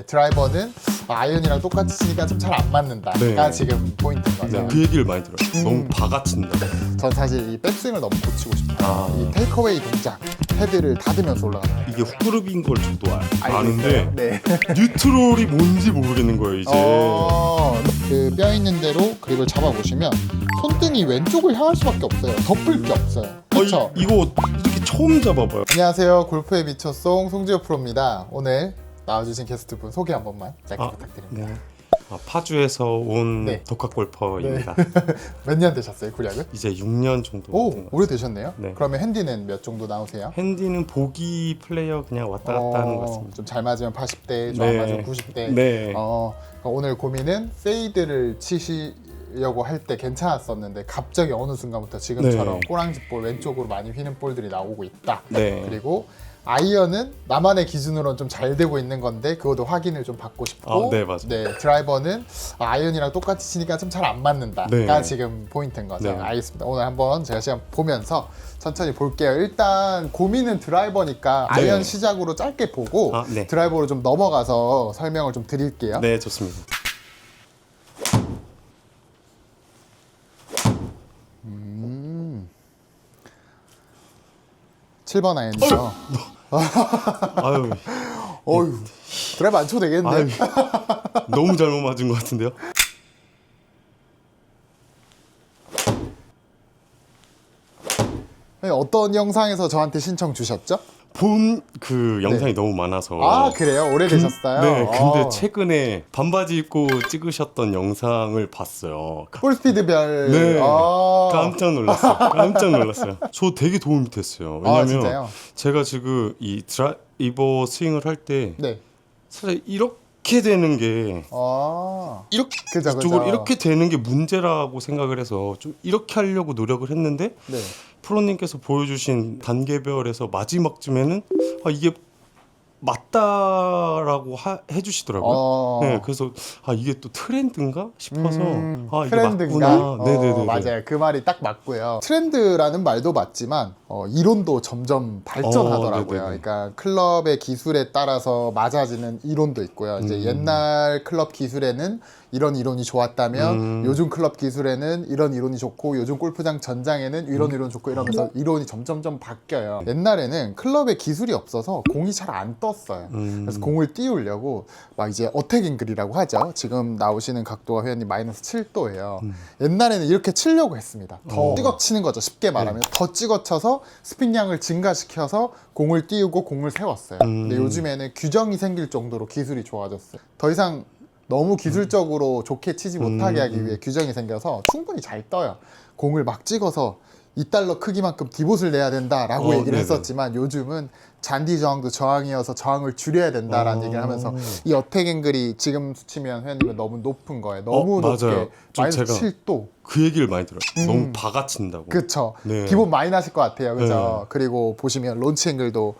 네, 드라이버는 아이언이랑 똑같이 치니까 좀 잘 안 맞는다가 네. 지금 포인트인 거죠. 네, 그 얘기를 많이 들어요. 음. 너무 박아친다. 전 사실 이 백스윙을 너무 고치고 싶어요. 아. 이 테이크어웨이 동작, 헤드를 닫으면서 올라가는 거. 이게 후그룹인 걸 저도 아, 알고 아는데? 네. 뉴트롤이 뭔지 모르겠는 거예요 이제. 어, 그뼈 있는 대로 그립을 잡아보시면 손등이 왼쪽을 향할 수밖에 없어요. 덮을 게 없어요. 어, 그렇죠? 이, 이거 이렇게 처음 잡아봐요. 안녕하세요. 골프의 미쳐송 송지효 프로입니다. 오늘 나와주신 게스트분 소개 한 번만 짧게 아, 부탁드립니다. 네. 아, 파주에서 온 네. 독학 골퍼입니다. 몇 년 되셨어요, 구략은? 이제 6년 정도. 오, 오래 되셨네요. 네. 그러면 핸디는 몇 정도 나오세요? 핸디는 보기 플레이어 그냥 왔다 갔다 하는 것 같습니다. 좀 잘 맞으면 80대, 좀안 네. 맞으면 90대. 네. 어, 그러니까 오늘 고민은 페이드를 치시 려고 할 때 괜찮았었는데 갑자기 어느 순간부터 지금처럼 네. 꼬랑지볼 왼쪽으로 많이 휘는 볼들이 나오고 있다. 네. 그리고 아이언은 나만의 기준으로는 좀 잘 되고 있는 건데 그것도 확인을 좀 받고 싶고 아, 네, 맞아요. 드라이버는 아이언이랑 똑같이 치니까 좀 잘 안 맞는다가 네. 지금 포인트인 거죠. 네. 알겠습니다. 오늘 한번 제가 시간 보면서 천천히 볼게요. 일단 고민은 드라이버니까 네. 아이언 시작으로 짧게 보고 아, 네. 드라이버로 좀 넘어가서 설명을 좀 드릴게요. 네, 좋습니다. 7번 아이언이죠. 아유, 어휴, 드라이버 안 쳐도 되겠는데. 아유, 너무 잘못 맞은 것 같은데요? 어떤 영상에서 저한테 신청 주셨죠? 본 그 영상이 너무 많아서. 네. 아 그래요? 오래되셨어요? 네, 근데 어. 최근에 반바지 입고 찍으셨던 영상을 봤어요. 볼스피드별 네. 아. 깜짝 놀랐어요. 깜짝 놀랐어요. 저 되게 도움이 됐어요. 아, 왜냐면 진짜요? 제가 지금 이 드라이버 스윙을 할 때 네. 사실 이렇게 되는 게 아. 이렇게 그죠, 이쪽으로. 이렇게 되는 게 문제라고 생각을 해서 좀 이렇게 하려고 노력을 했는데 네. 프로님께서 보여주신 단계별에서 마지막쯤에는 아 이게 맞다라고 하, 해주시더라고요. 어. 네, 그래서 아 이게 또 트렌드인가 싶어서 음, 아 이게 트렌드인가? 맞구나. 어, 네네네. 맞아요. 그 말이 딱 맞고요. 트렌드라는 말도 맞지만 어, 이론도 점점 발전하더라고요. 어, 네네네. 그러니까 클럽의 기술에 따라서 맞아지는 이론도 있고요. 이제 음. 옛날 클럽 기술에는 이런 이론이 좋았다면 음. 요즘 클럽 기술에는 이런 이론이 좋고 요즘 골프장 전장에는 이런 이론 좋고 이러면서 이론이 점점점 바뀌어요. 옛날에는 클럽에 기술이 없어서 공이 잘 안 떴어요. 음. 그래서 공을 띄우려고 막 이제 어택 앵글이라고 하죠. 지금 나오시는 각도가 회원님 마이너스 7도예요. 옛날에는 이렇게 치려고 했습니다. 더 음. 어. 찍어 치는 거죠. 쉽게 말하면 더 찍어 쳐서 스핀량을 증가시켜서 공을 띄우고 공을 세웠어요. 근데 음. 요즘에는 규정이 생길 정도로 기술이 좋아졌어요. 더 이상 너무 기술적으로 좋게 치지 못하게 음. 하기 위해 규정이 생겨서 충분히 잘 떠요. 공을 막 찍어서 2달러 크기만큼 디봇을 내야 된다라고 어, 얘기를 네네. 했었지만 요즘은 잔디 저항도 저항이어서 저항을 줄여야 된다라는 어. 얘기를 하면서 이 어택 앵글이 지금 수치면 회원님은 너무 높은 거예요. 너무 어, 높게 맞아요. 좀 마이너스 제가- 7도. 그 얘기를 많이 들어요. 음. 너무 박아친다고. 그쵸. 네. 기본 많이 나실 것 같아요. 그죠? 네. 그리고 보시면 론치 앵글도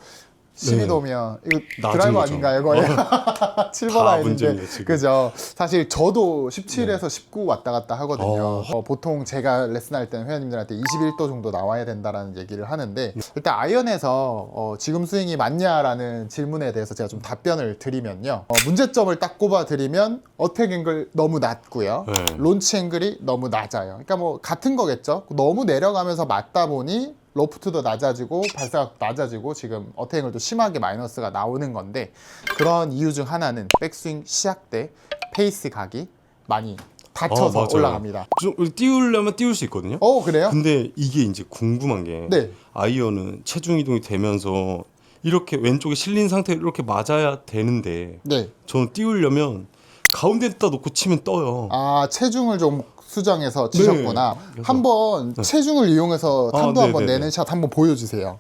12도면 이거 낮은 드라이버 거죠. 아닌가요? 거의 7번 다 아닌데 문제입니다, 지금. 그죠? 사실 저도 17에서 19 왔다 갔다 하거든요. 어. 어, 보통 제가 레슨할 때는 회원님들한테 21도 정도 나와야 된다라는 얘기를 하는데 일단 아이언에서 어, 지금 스윙이 맞냐라는 질문에 대해서 제가 좀 답변을 드리면요. 어, 문제점을 딱 꼽아 드리면 어택 앵글 너무 낮고요. 네. 론치 앵글이 너무 낮아요. 그러니까 뭐 같은 거겠죠. 너무 내려가면서 맞다 보니 로프트도 낮아지고 발사각도 낮아지고 지금 어택앵글도 심하게 마이너스가 나오는 건데 그런 이유 중 하나는 백스윙 시작 때 페이스 각이 많이 닫혀서 어, 맞아요. 올라갑니다. 좀 띄우려면 띄울 수 있거든요. 어 그래요? 근데 이게 이제 궁금한 게 네. 아이언은 체중 이동이 되면서 이렇게 왼쪽에 실린 상태로 이렇게 맞아야 되는데 네. 저는 띄우려면 가운데다 놓고 치면 떠요. 아 체중을 좀 수정해서 치셨구나. 네. 그래서- 한번 체중을 이용해서 아, 탄도 한번 네네네. 내는 샷 한번 보여주세요.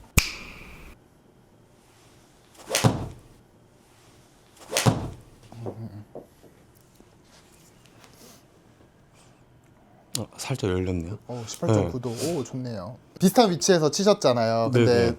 어, 살짝 열렸네요. 어, 18.9도. 오, 좋네요. 비슷한 위치에서 치셨잖아요. 근데 네네.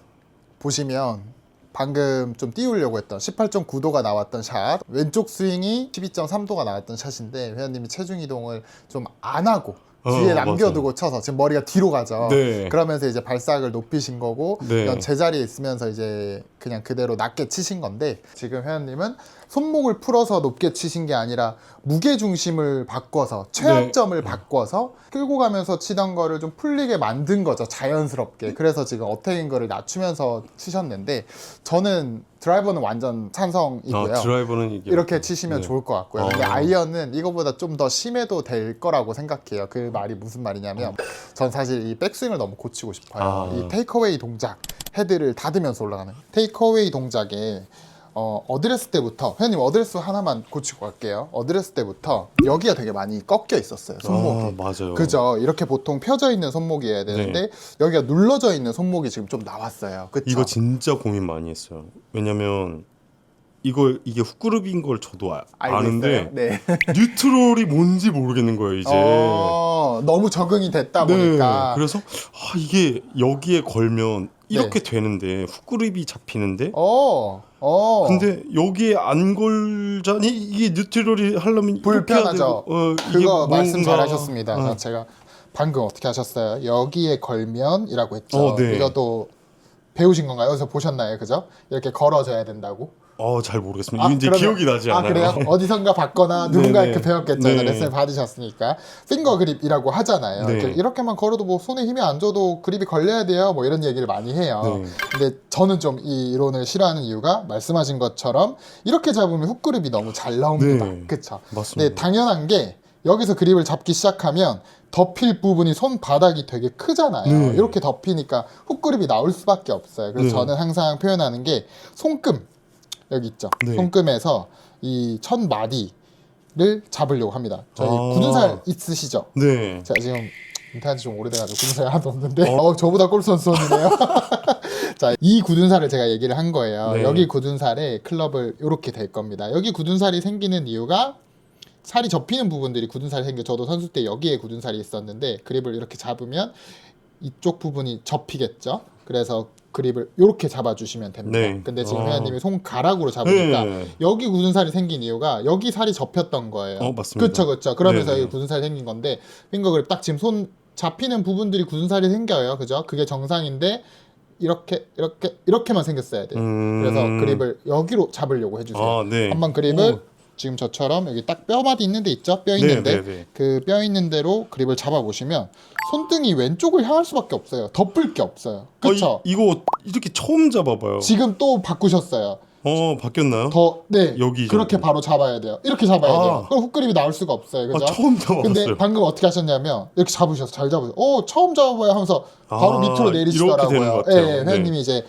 보시면 방금 좀 띄우려고 했던 18.9도가 나왔던 샷, 왼쪽 스윙이 12.3도가 나왔던 샷인데 회원님이 체중 이동을 좀 안 하고 어, 뒤에 맞아요. 남겨두고 쳐서 지금 머리가 뒤로 가죠. 네. 그러면서 이제 발사각을 높이신 거고 네. 제자리에 있으면서 이제 그냥 그대로 낮게 치신 건데 지금 회원님은 손목을 풀어서 높게 치신 게 아니라 무게 중심을 바꿔서 최악점을 네. 바꿔서 끌고 가면서 치던 거를 좀 풀리게 만든 거죠 자연스럽게 그래서 지금 어택인 거를 낮추면서 치셨는데 저는 드라이버는 완전 찬성이고요. 아, 드라이버는 이게 이렇게 치시면 네. 좋을 것 같고요. 근데 어. 아이언은 이거보다 좀 더 심해도 될 거라고 생각해요. 그 말이 무슨 말이냐면 전 사실 이 백스윙을 너무 고치고 싶어요. 아. 이 테이크어웨이 동작 헤드를 닫으면서 올라가는 테이크어웨이 동작에 어, 어드레스 때부터 회원님 어드레스 하나만 고치고 갈게요. 어드레스 때부터 여기가 되게 많이 꺾여 있었어요. 손목이. 아, 맞아요. 그죠? 이렇게 보통 펴져 있는 손목이어야 되는데 여기가 눌러져 있는 손목이 지금 좀 나왔어요. 그쵸? 이거 진짜 고민 많이 했어요. 왜냐면 이거 이게 훅그룹인 걸 저도 아, 알고 아는데 있어요? 네. 뉴트럴이 뭔지 모르겠는 거예요 이제. 어, 너무 적응이 됐다 네. 보니까 그래서 아, 이게 여기에 걸면 이렇게 되는데 훅그룹이 잡히는데 어, 어. 근데 여기에 안 걸자니 이게 뉴트럴이 하려면 이렇게 해야 불편하죠. 되고, 어, 이게 그거 말씀 뭔가- 잘하셨습니다. 어. 자, 제가 방금 어떻게 하셨어요? 여기에 걸면이라고 했죠. 어, 네. 이것도 배우신 건가요? 어디서 보셨나요? 그죠? 이렇게 걸어줘야 된다고. 어, 잘 모르겠습니다. 아, 이제 그러면- 기억이 나지 아, 않아요. 그래요? 어디선가 봤거나 누군가 네네. 이렇게 배웠겠죠. 네. 레슨을 받으셨으니까. 핑거 그립이라고 하잖아요. 네. 이렇게 이렇게 만 걸어도 뭐 손에 힘이 안 줘도 그립이 걸려야 돼요. 뭐 이런 얘기를 많이 해요. 네. 근데 저는 좀 이 이론을 싫어하는 이유가 말씀하신 것처럼 이렇게 잡으면 훅 그립이 너무 잘 나옵니다. 네. 그쵸? 맞습니다. 네, 당연한 게 여기서 그립을 잡기 시작하면 덮일 부분이 손바닥이 되게 크잖아요. 네. 이렇게 덮이니까 훅 그립이 나올 수밖에 없어요. 그래서 네. 저는 항상 표현하는 게 손금 여기 있죠. 네. 손금에서 이 첫 마디를 잡으려고 합니다. 저희 아. 굳은 살 있으시죠? 네. 제가 지금 인터넷 좀 오래돼가지고 굳은 살이 하나도 없는데 어, 저보다 골선수이네요. 자, 이 굳은 살을 제가 얘기를 한 거예요. 네. 여기 굳은 살에 클럽을 이렇게 될 겁니다. 여기 굳은 살이 생기는 이유가 살이 접히는 부분들이 굳은 살이 생겨. 저도 선수 때 여기에 굳은 살이 있었는데 그립을 이렇게 잡으면 이쪽 부분이 접히겠죠. 그래서 그립을 이렇게 잡아주시면 됩니다. 네. 근데 지금 아. 회원님이 손가락으로 잡으니까 네. 여기 굳은 살이 생긴 이유가 여기 살이 접혔던 거예요. 어, 맞습니다. 그렇죠, 그렇죠. 그러면서 네네. 여기 굳은 살이 생긴 건데 핑거 그립 딱 지금 손 잡히는 부분들이 굳은 살이 생겨요. 그죠? 그게 정상인데 이렇게 이렇게 이렇게만 생겼어야 돼요. 음. 그래서 그립을 여기로 잡으려고 해주세요. 아, 네. 한번 그립을 오. 지금 저처럼 여기 딱 뼈마디 있는 데 있죠? 뼈 네, 있는데 네, 네. 그뼈 있는 대로 그립을 잡아보시면 손등이 왼쪽을 향할 수밖에 없어요. 덮을 게 없어요. 그렇죠? 어, 이, 이거 이렇게 처음 잡아봐요. 지금 또 바꾸셨어요. 어, 바뀌었나요? 더, 네. 여기 그렇게 정도. 바로 잡아야 돼요. 이렇게 잡아야 아. 돼요. 그럼 훅그립이 나올 수가 없어요. 그죠? 아, 처음 잡아봤어요. 근데 방금 어떻게 하셨냐면 이렇게 잡으셔서 잘 잡으셔서 어 처음 잡아봐요 하면서 바로 아, 밑으로 내리시더라고요. 같아요. 예, 네. 회원님이 이제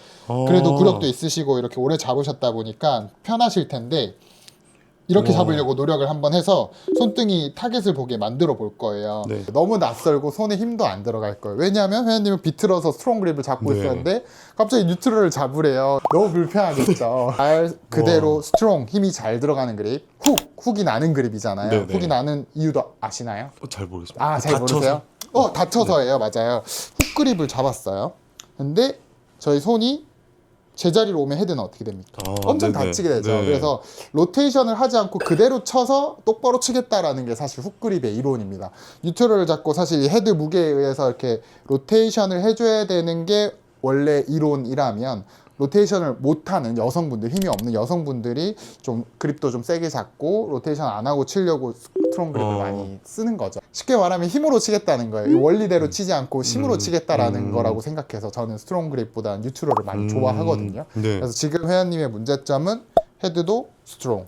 그래도 아. 구력도 있으시고 이렇게 오래 잡으셨다 보니까 편하실 텐데 이렇게 와. 잡으려고 노력을 한번 해서 손등이 타겟을 보게 만들어 볼 거예요. 네. 너무 낯설고 손에 힘도 안 들어갈 거예요. 왜냐하면 회원님은 비틀어서 스트롱 그립을 잡고 네. 있었는데 갑자기 뉴트럴을 잡으래요. 너무 불편하겠죠. 말 그대로 스트롱 힘이 잘 들어가는 그립, 훅 훅이 나는 그립이잖아요. 네, 네. 훅이 나는 이유도 아시나요? 어, 잘 모르겠습니다. 아, 잘 다쳐서? 모르세요? 어, 다쳐서예요. 맞아요. 훅 그립을 잡았어요. 근데 저희 손이 제자리로 오면 헤드는 어떻게 됩니까? 아, 엄청 네네. 다치게 되죠. 네. 그래서 로테이션을 하지 않고 그대로 쳐서 똑바로 치겠다라는 게 사실 훅 그립의 이론입니다. 뉴트럴을 잡고 사실 이 헤드 무게에 의해서 이렇게 로테이션을 해줘야 되는 게 원래 이론이라면 로테이션을 못하는 여성분들 힘이 없는 여성분들이 좀 그립도 좀 세게 잡고 로테이션 안 하고 치려고 스트롱 그립을 어. 많이 쓰는 거죠. 쉽게 말하면 힘으로 치겠다는 거예요. 이 원리대로 치지 않고 힘으로 음. 치겠다라는 음. 거라고 생각해서 저는 스트롱 그립보다 뉴트럴을 많이 음. 좋아하거든요. 네. 그래서 지금 회원님의 문제점은 헤드도 스트롱.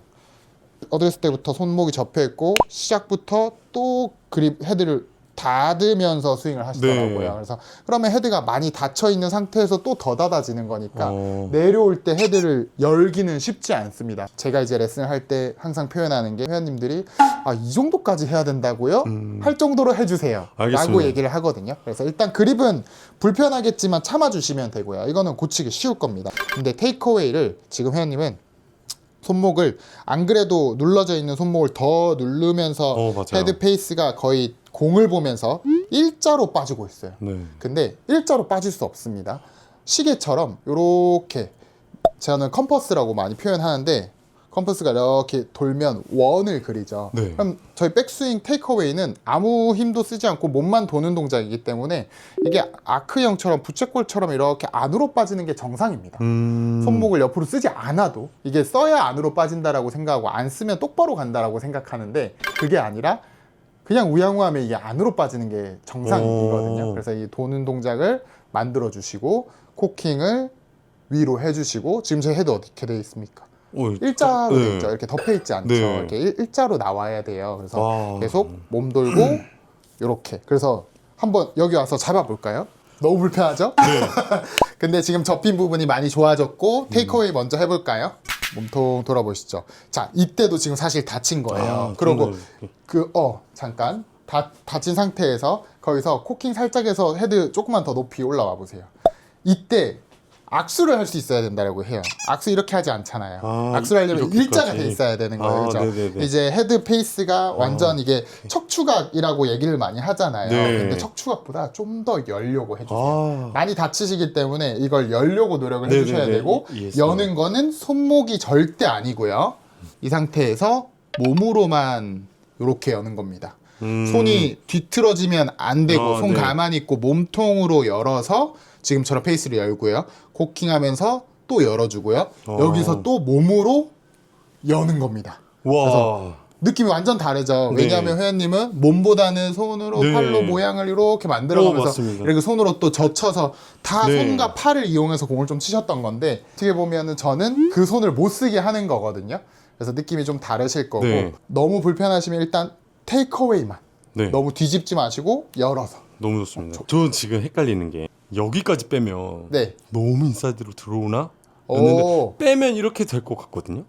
어드레스 때부터 손목이 접혀 있고 시작부터 또 그립 헤드를 닫으면서 스윙을 하시더라고요. 네. 그래서 그러면 헤드가 많이 닫혀 있는 상태에서 또 더 닫아지는 거니까 어. 내려올 때 헤드를 열기는 쉽지 않습니다. 제가 이제 레슨을 할 때 항상 표현하는 게 회원님들이 아 이 정도까지 해야 된다고요? 음. 할 정도로 해주세요. 라고 알겠습니다. 얘기를 하거든요. 그래서 일단 그립은 불편하겠지만 참아주시면 되고요. 이거는 고치기 쉬울 겁니다. 근데 테이크어웨이를 지금 회원님은 손목을 안 그래도 눌러져 있는 손목을 더 누르면서 어. 헤드 페이스가 거의 공을 보면서 일자로 빠지고 있어요. 네. 근데 일자로 빠질 수 없습니다. 시계처럼 이렇게 저는 컴퍼스라고 많이 표현하는데 컴퍼스가 이렇게 돌면 원을 그리죠. 네. 그럼 저희 백스윙 테이크어웨이는 아무 힘도 쓰지 않고 몸만 도는 동작이기 때문에 이게 아크형처럼 부채꼴처럼 이렇게 안으로 빠지는 게 정상입니다. 음. 손목을 옆으로 쓰지 않아도 이게 써야 안으로 빠진다라고 생각하고 안 쓰면 똑바로 간다라고 생각하는데 그게 아니라 그냥 우양우하면 이게 안으로 빠지는 게 정상이거든요. 오. 그래서 이 도는 동작을 만들어 주시고 코킹을 위로 해주시고 지금 제 헤드 어떻게 돼 있습니까? 어, 일자로 네. 돼 있죠. 이렇게 덮여 있지 않죠. 네. 이렇게 일, 일자로 나와야 돼요. 그래서 와. 계속 몸 돌고 이렇게. 그래서 한번 여기 와서 잡아볼까요? 너무 불편하죠? 네. 근데 지금 접힌 부분이 많이 좋아졌고 테이크어웨이 먼저 해볼까요? 몸통 돌아보시죠. 자, 이때도 지금 사실 다친 거예요. 아, 그리고 그런 걸- 그어 잠깐 다, 다친 상태에서 거기서 코킹 살짝 해서 헤드 조금만 더 높이 올라와 보세요. 이때 악수를 할 수 있어야 된다고 해요. 악수 이렇게 하지 않잖아요. 아, 악수를 하려면 이렇게까지. 일자가 돼 있어야 되는 거예요. 아, 그죠? 네네네. 이제 헤드 페이스가 완전 이게 척추각이라고 얘기를 많이 하잖아요. 네. 근데 척추각보다 좀 더 열려고 해주세요. 아. 많이 다치시기 때문에 이걸 열려고 노력을 네네네. 해주셔야 되고 이해했어요. 여는 거는 손목이 절대 아니고요. 이 상태에서 몸으로만 이렇게 여는 겁니다. 음. 손이 뒤틀어지면 안 되고 아, 손 네. 가만히 있고 몸통으로 열어서 지금처럼 페이스를 열고요. 코킹하면서 또 열어주고요. 어. 여기서 또 몸으로 여는 겁니다. 와. 느낌이 완전 다르죠. 네. 왜냐하면 회원님은 몸보다는 손으로 네. 팔로 모양을 이렇게 만들어가면서 어, 맞습니다. 이렇게 손으로 또 젖혀서 다 네. 손과 팔을 이용해서 공을 좀 치셨던 건데 어떻게 보면은 저는 그 손을 못 쓰게 하는 거거든요. 그래서 느낌이 좀 다르실 거고 네. 너무 불편하시면 일단 테이크어웨이만 네. 너무 뒤집지 마시고 열어서 너무 좋습니다. 저는 지금 헷갈리는 게 여기까지 빼면 네. 너무 인사이드로 들어오나? 오. 였는데 빼면 이렇게 될 것 같거든요.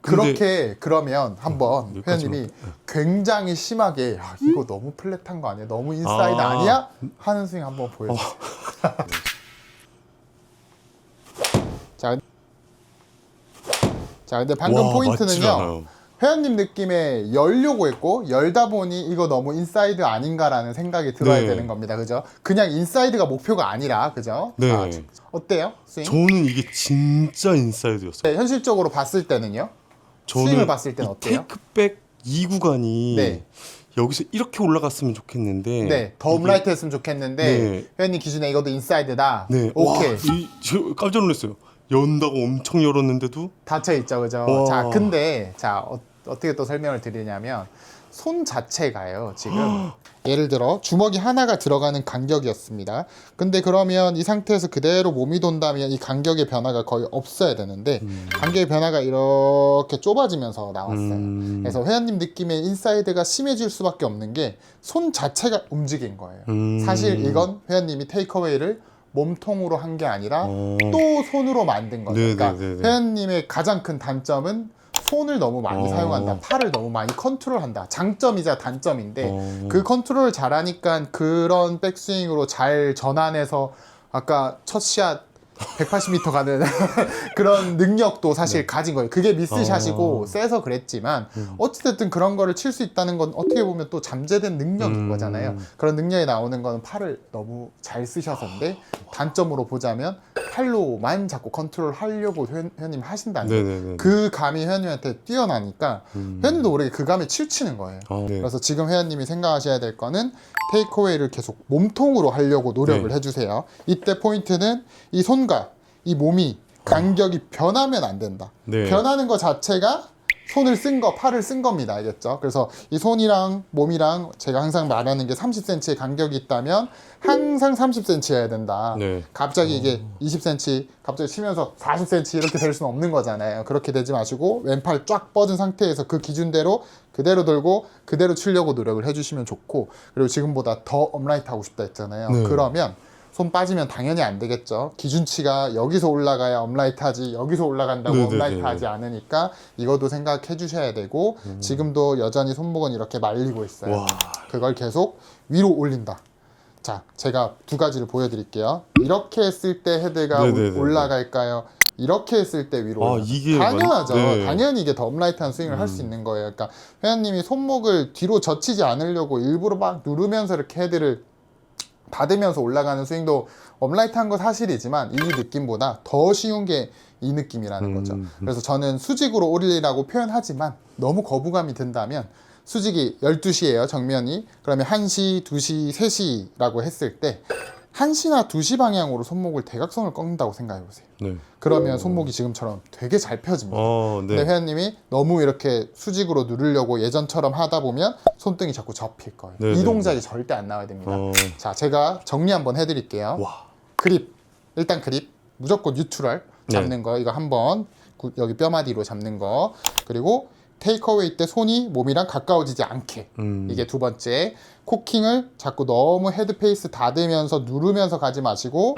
근데- 그렇게 그러면 한번 여기까지만. 회원님이 굉장히 심하게 야, 이거 너무 플랫한 거 아니야? 너무 인사이드 아. 아. 니야 하는 스윙 한번 보여주세요. 자, 자, 근데 방금 와, 포인트는요. 않아요. 회원님 느낌에 열려고 했고 열다 보니 이거 너무 인사이드 아닌가라는 생각이 들어야 네. 되는 겁니다. 그죠? 그냥 인사이드가 목표가 아니라 그죠? 네. 아, 어때요? 스윙? 저는 이게 진짜 인사이드였어요. 네, 현실적으로 봤을 때는요. 스윙을 봤을 때는 이 어때요? 테이크백 이 구간이 네. 여기서 이렇게 올라갔으면 좋겠는데 네, 더 업라이트 했으면 좋겠는데 네. 회원님 기준에 이것도 인사이드다. 네. 오케이. 와, 이, 저 깜짝 놀랐어요. 연다고 엄청 열었는데도 닫혀 있죠, 그죠? 와. 자, 근데 자 어, 어떻게 또 설명을 드리냐면 손 자체가요 지금 예를 들어 주먹이 하나가 들어가는 간격이었습니다. 근데 그러면 이 상태에서 그대로 몸이 돈다면 이 간격의 변화가 거의 없어야 되는데 간격의 변화가 이렇게 좁아지면서 나왔어요. 음. 그래서 회원님 느낌의 인사이드가 심해질 수밖에 없는 게 손 자체가 움직인 거예요. 음. 사실 이건 회원님이 테이크어웨이를 몸통으로 한 게 아니라 어. 또 손으로 만든 거죠. 네, 그러니까 네, 네, 네. 회원님의 가장 큰 단점은 손을 너무 많이 어. 사용한다. 팔을 너무 많이 컨트롤한다. 장점이자 단점인데 어. 그 컨트롤을 잘하니까 그런 백스윙으로 잘 전환해서 아까 첫샷 180m 가는 그런 능력도 사실 가진 거예요. 그게 미스샷이고 네. 어. 세서 그랬지만 음. 어찌됐든 그런 거를 칠 수 있다는 건 어떻게 보면 또 잠재된 능력인 음. 거잖아요. 그런 능력이 나오는 건 팔을 너무 잘 쓰셔서인데 단점으로 보자면 팔로만 자꾸 컨트롤 하려고 회원, 회원님 하신다는. 네네네. 그 감이 회원님한테 뛰어나니까 음. 회원님도 모르게 그 감에 치우치는 거예요. 아, 네. 그래서 지금 회원님이 생각하셔야 될 거는 테이크어웨이를 계속 몸통으로 하려고 노력을 네. 해주세요. 이때 포인트는 이 손과 이 몸이 간격이 변하면 안 된다. 네. 변하는 것 자체가 손을 쓴 거, 팔을 쓴 겁니다. 알겠죠? 그래서 이 손이랑 몸이랑 제가 항상 말하는 게 30cm의 간격이 있다면 항상 30cm여야 된다. 네. 갑자기 이게 20cm 갑자기 치면서 40cm 이렇게 될 수는 없는 거잖아요. 그렇게 되지 마시고 왼팔 쫙 뻗은 상태에서 그 기준대로 그대로 들고 그대로 치려고 노력을 해주시면 좋고 그리고 지금보다 더 업라이트 하고 싶다 했잖아요. 네. 그러면 손 빠지면 당연히 안 되겠죠. 기준치가 여기서 올라가야 업라이트 하지 여기서 올라간다고 네네네네. 업라이트 하지 않으니까 이것도 생각해 주셔야 되고 지금도 여전히 손목은 이렇게 말리고 있어요. 음. 와. 그걸 계속 위로 올린다. 자, 제가 두 가지를 보여드릴게요. 이렇게 했을 때 헤드가 네네네네. 올라갈까요? 이렇게 했을 때 위로 아? 이게 당연하죠. 완- 네. 당연히 이게 더 업라이트한 스윙을 할수 있는 거예요. 그러니까 회원님이 손목을 뒤로 젖히지 않으려고 일부러 막 누르면서 이렇게 헤드를 받으면서 올라가는 스윙도 업라이트한 거 사실이지만 이 느낌보다 더 쉬운 게 이 느낌이라는 음, 거죠. 음. 그래서 저는 수직으로 올리라고 표현하지만 너무 거부감이 든다면 수직이 12시예요, 정면이. 그러면 1시, 2시, 3시라고 했을 때 1시나 2시 방향으로 손목을 대각선을 꺾는다고 생각해 보세요. 네. 그러면 손목이 지금처럼 되게 잘 펴집니다. 어, 근데 네. 회원님이 너무 이렇게 수직으로 누르려고 예전처럼 하다 보면 손등이 자꾸 접힐 거예요. 네, 이 네, 동작이 절대 안 나와야 됩니다. 어, 자, 제가 정리 한번 해드릴게요. 와. 그립 일단 그립 무조건 뉴트럴 네. 잡는 거 이거 한번 구- 여기 뼈마디로 잡는 거 그리고 테이크어웨이 때 손이 몸이랑 가까워지지 않게 음. 이게 두 번째 코킹을 자꾸 너무 헤드페이스 닫으면서 누르면서 가지 마시고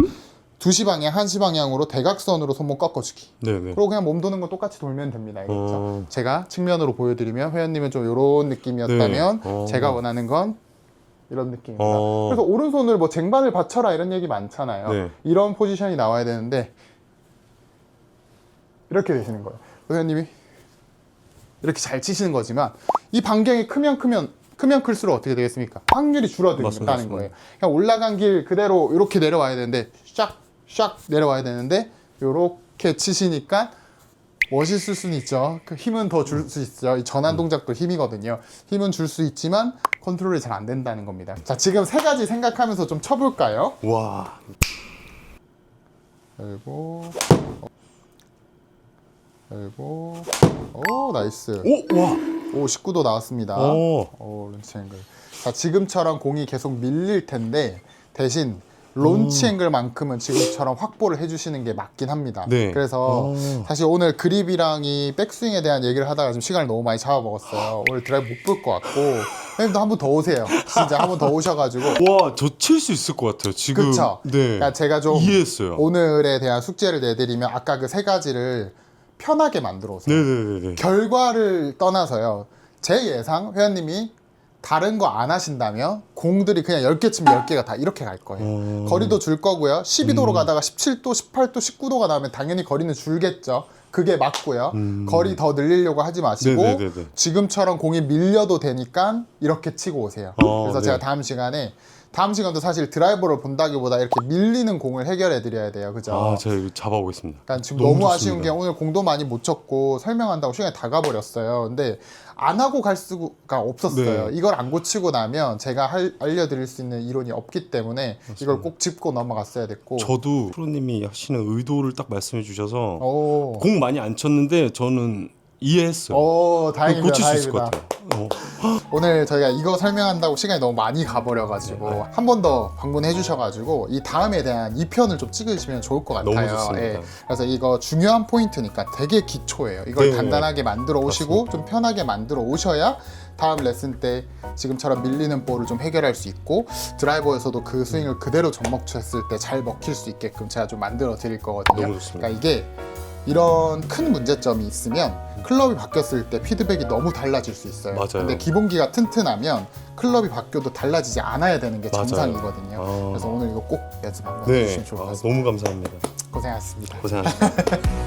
2시 방향, 1시 방향으로 대각선으로 손목 꺾어주기 네, 네. 그리고 그냥 몸 도는 거 똑같이 돌면 됩니다 알겠죠? 어. 제가 측면으로 보여드리면 회원님은 좀 이런 느낌이었다면 네. 어. 제가 원하는 건 이런 느낌입니다 어. 그래서 오른손을 뭐 쟁반을 받쳐라 이런 얘기 많잖아요. 네. 이런 포지션이 나와야 되는데 이렇게 되시는 거예요. 의원님이 이렇게 잘 치시는 거지만 이 반경이 크면 크면 크면 클수록 어떻게 되겠습니까? 확률이 줄어든다는. 거예요. 그냥 올라간 길 그대로 이렇게 내려와야 되는데 샥샥 내려와야 되는데 이렇게 치시니까 멋있을 수는 있죠. 그 힘은 더 줄 수 있어요. 이 음. 전환 동작도 힘이거든요. 힘은 줄 수 있지만 컨트롤이 잘 안 된다는 겁니다. 자, 지금 세 가지 생각하면서 좀 쳐볼까요? 와. 열고, 열고, 오 나이스. 오, 와. 오 19도 나왔습니다. 오. 오 론치 앵글. 자 지금처럼 공이 계속 밀릴 텐데 대신 론치 앵글만큼은 지금처럼 확보를 해주시는 게 맞긴 합니다. 네. 그래서 오. 사실 오늘 그립이랑 이 백스윙에 대한 얘기를 하다가 좀 시간을 너무 많이 잡아먹었어요. 오늘 드라이브 못 볼 것 같고 형님도 한 번 더 오세요. 진짜 한 번 더 오셔가지고 와, 저 칠 수 있을 것 같아요. 지금. 그쵸? 네. 그러니까 제가 좀 이해했어요. 오늘에 대한 숙제를 내드리면 아까 그 세 가지를 편하게 만들어 오세요. 네, 네, 네, 네. 결과를 떠나서요. 제 예상 회원님이 다른 거 안 하신다면 공들이 그냥 10개 치면 10개가 다 이렇게 갈 거예요. 어. 거리도 줄 거고요. 12도로 음. 가다가 17도, 18도, 19도가 나오면 당연히 거리는 줄겠죠. 그게 맞고요. 음. 거리 더 늘리려고 하지 마시고 네, 네, 네, 네. 지금처럼 공이 밀려도 되니까 이렇게 치고 오세요. 어, 그래서 네. 제가 다음 시간에 다음 시간도 사실 드라이버를 본다기보다 이렇게 밀리는 공을 해결해 드려야 돼요. 그죠? 아, 제가 잡아보겠습니다. 그러니까 지금 너무 너무, 아쉬운. 게 오늘 공도 많이 못 쳤고 설명한다고 시간이 다 가버렸어요. 근데 안 하고 갈 수가 없었어요. 네. 이걸 안 고치고 나면 제가 할- 알려드릴 수 있는 이론이 없기 때문에 이걸 꼭 짚고 넘어갔어야 됐고. 저도 프로님이 하시는 의도를 딱 말씀해 주셔서 오, 공 많이 안 쳤는데 저는 이해했어요. 오 다행입니다. 고칠 수 있을 것 다행입니다. 같아요. 어. 오늘 저희가 이거 설명한다고 시간이 너무 많이 가버려가지고 한 번 더 방문해 주셔가지고 이 다음에 대한 2편을 좀 찍으시면 좋을 것 같아요. 너무 좋습니다. 예. 그래서 이거 중요한 포인트니까 되게 기초예요. 이걸 네. 간단하게 만들어 오시고 좀 편하게 만들어 오셔야 다음 레슨 때 지금처럼 밀리는 볼을 좀 해결할 수 있고 드라이버에서도 그 스윙을 그대로 접목했을 때 잘 먹힐 수 있게끔 제가 좀 만들어 드릴 거거든요. 너무 좋습니다. 그러니까 이게 이런 큰 문제점이 있으면 클럽이 바뀌었을 때 피드백이 너무 달라질 수 있어요. 맞아요. 근데 기본기가 튼튼하면 클럽이 바뀌어도 달라지지 않아야 되는 게 맞아요. 정상이거든요. 아. 그래서 오늘 이거 꼭 연습 한번 네. 해주시면 좋을 것 아, 같습니다. 너무 감사합니다. 고생하셨습니다. 고생하셨습니다.